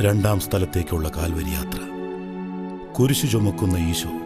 രണ്ടാം സ്ഥലത്തേക്കുള്ള കാൽവരി യാത്ര. കുരിശു ചുമക്കുന്ന ഈശോ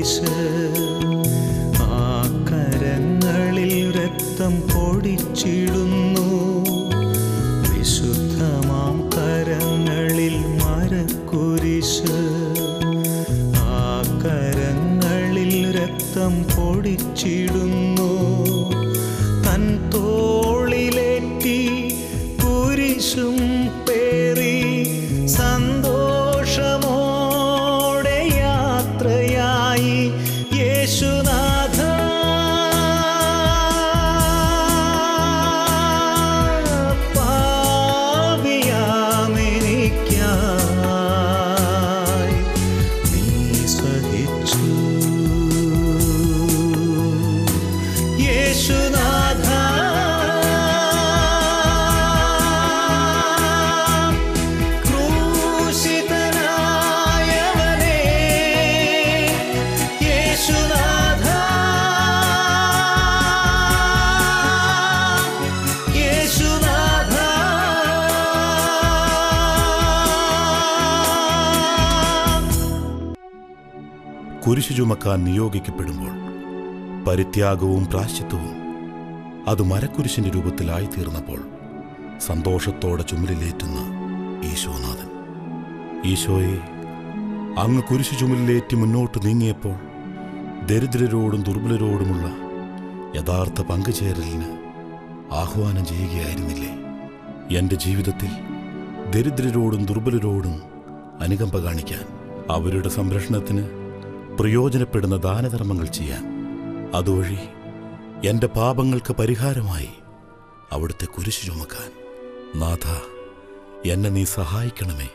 മരക്കുരിശ് ആ കരങ്ങളിൽ രക്തം വിശുദ്ധമാം കരങ്ങളിൽ ആ കരങ്ങളിൽ രക്തം പൊടിച്ചിടുന്നു. കുരിശു ചുമക്കാൻ നിയോഗിക്കപ്പെടുമ്പോൾ പരിത്യാഗവും പ്രാശ്ചിത്വവും അത് മരക്കുരിശിന്റെ രൂപത്തിലായിത്തീർന്നപ്പോൾ സന്തോഷത്തോടെ ചുമലിലേറ്റുന്ന ഈശോനാഥൻ. ഈശോയെ അങ്ങ് കുരിശു ചുമലിലേറ്റി മുന്നോട്ട് നീങ്ങിയപ്പോൾ ദരിദ്രരോടും ദുർബലരോടുമുള്ള യഥാർത്ഥ പങ്കുചേരലിന് ആഹ്വാനം ചെയ്യുകയായിരുന്നില്ലേ? എന്റെ ജീവിതത്തിൽ ദരിദ്രരോടും ദുർബലരോടും അനുകമ്പ കാണിക്കാൻ അവരുടെ സംരക്ഷണത്തിന് പ്രയോജനപ്പെടുന്ന ദാനധർമ്മങ്ങൾ ചെയ്യാൻ. അതുവഴി എന്റെ പാപങ്ങൾക്ക് പരിഹാരമായി അവിടുത്തെ കുരിശു ചുമക്കാൻ. നാഥ എന്നെ നീ സഹായിക്കണമേ.